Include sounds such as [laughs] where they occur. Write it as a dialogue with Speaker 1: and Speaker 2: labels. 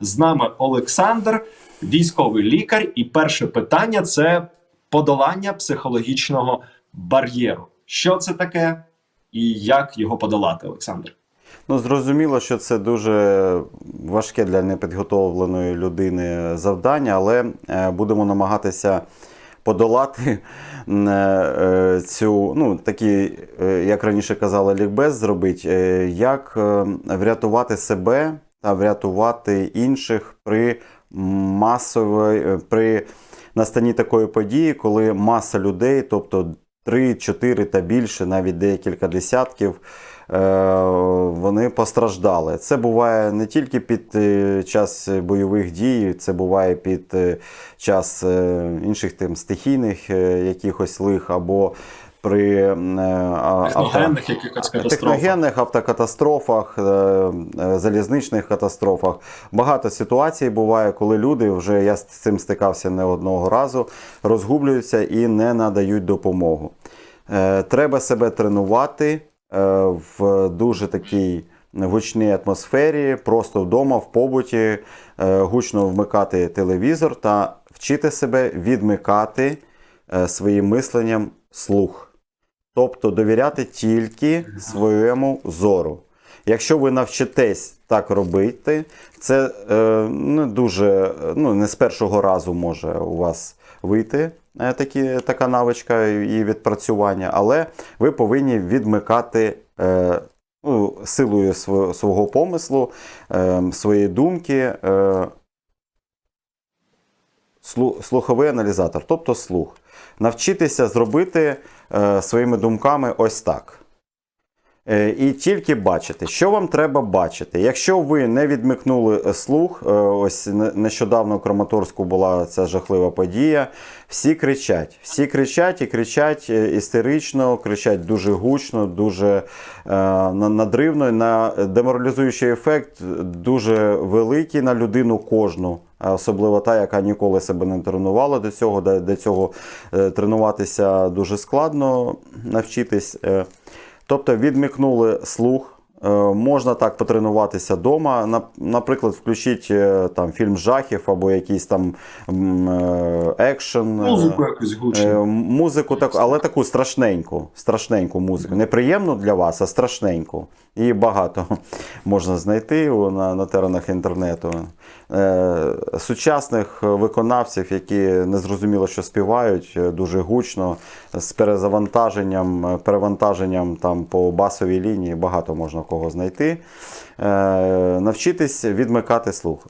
Speaker 1: З нами Олександр, військовий лікар. І перше питання це подолання психологічного бар'єру. Що це таке і як його подолати, Олександр?
Speaker 2: Ну, зрозуміло, що це дуже важке для непідготовленої людини завдання, але е, будемо намагатися подолати е, цю, ну, такий, е, як раніше казали, лікбез зробити, як врятувати себе та врятувати інших при масовій, е, при настанні такої події, коли маса людей, тобто 3, 4 та більше, навіть декілька десятків, е, вони постраждали. Це буває не тільки під е, час бойових дій, це буває під час інших тим стихійних якихось лих або при а- авто-
Speaker 1: Техногенних
Speaker 2: техногенних автокатастрофах, е, е, залізничних катастрофах. Багато ситуацій буває, коли люди вже я з цим стикався не одного разу, розгублюються і не надають допомогу. Е, Треба себе тренувати в дуже такій гучній атмосфері, просто вдома, в побуті, гучно вмикати телевізор та вчити себе відмикати своїм мисленням слух. Тобто довіряти тільки своєму зору. Якщо ви навчитесь так робити, це е, не дуже ну, не з першого разу може у вас вийти е, такі, така навичка і відпрацювання, але ви повинні відмикати е, ну, силою свого, свого помислу, е, своєї думки. Е, слуховий аналізатор, тобто слух. Навчитися зробити е, своїми думками ось так. Е, І тільки бачити, що вам треба бачити. Якщо ви не відмикнули е, слух, е, ось нещодавно в Краматорську була ця жахлива подія. Всі кричать, всі кричать і кричать е, істерично, кричать дуже гучно, дуже е, на- надривно. На деморалізуючий ефект дуже великий на людину кожну. Особливо та, яка ніколи себе не тренувала до цього, де, де цього е, тренуватися дуже складно навчитись. Е, Тобто відмикнули слух. Е, Можна так потренуватися вдома. Наприклад, включіть е, там фільм жахів або якийсь там е, екшен.
Speaker 1: Музику якусь гучну.
Speaker 2: Музику, так, але таку страшненьку, страшненьку музику. Неприємну для вас, а страшненьку. І багато [laughs] можна знайти на, на теренах інтернету. Сучасних виконавців, які не зрозуміло, що співають, дуже гучно, з перезавантаженням, перевантаженням там по басовій лінії, багато можна кого знайти. Е, навчитись відмикати слух.